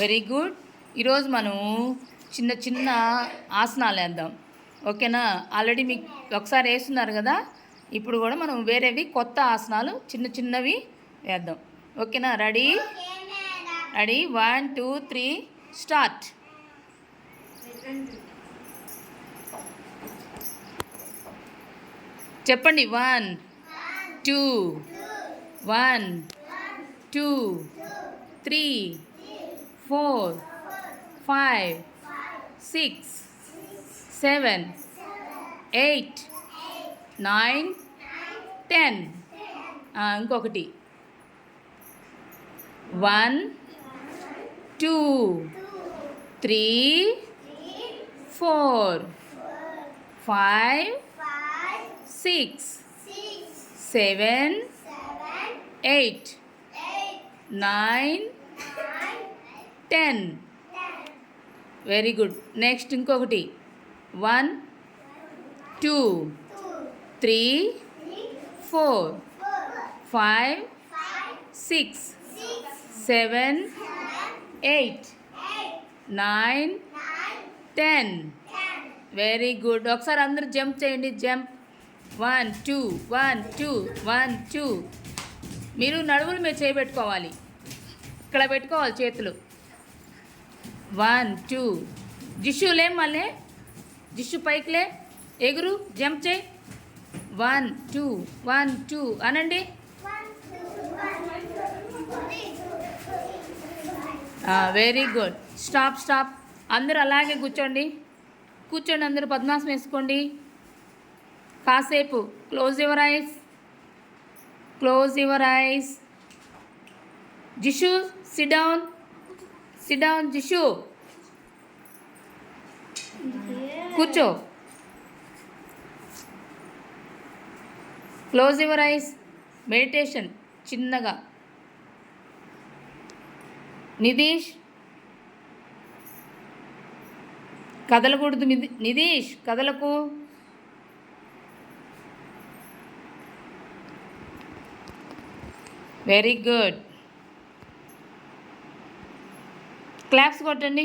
Very good. ఈరోజు మనం చిన్న చిన్న ఆసనాలు వేద్దాం. ఓకేనా? ఆల్రెడీ మీకు ఒకసారి వేస్తున్నారు కదా? ఇప్పుడు కూడా మనం వేరేవి కొత్త ఆసనాలు చిన్న చిన్నవి వేద్దాం. ఓకేనా? Ready? Ready? One two three start. చెప్పండి. One two one two three four five six seven eight nine ten ఇంకొకటి one two three four five six seven eight nine ten. Very good next ఇంకొకటి. One two three four five six seven eight nine ten very good ఒకసారి అందరూ jump చేయండి. Jump one two one two one two మీరు నడువులు మీరు చేయబెట్టుకోవాలి ఇక్కడ పెట్టుకోవాలి చేతులు. వన్ టూ జిషులే మళ్ళీ. జిషు పైకిలే ఎగురు జంప్ చేయి. వన్ టూ వన్ టూ అనండి. వెరీ గుడ్ స్టాప్ స్టాప్ అందరూ అలాగే కూర్చోండి. కూర్చోండి అందరూ పద్మాసం వేసుకోండి. కాసేపు. Close your eyes close your eyes Jishu sit down sit down Jishu కూర్చో క్లోజ్ యువర్ ఐస్ మెడిటేషన్ చిన్నగా నితీష్ కదలకూడదు నిధి- నితీష్ కదలకు వెరీ గుడ్ క్లాప్స్ కొట్టండి.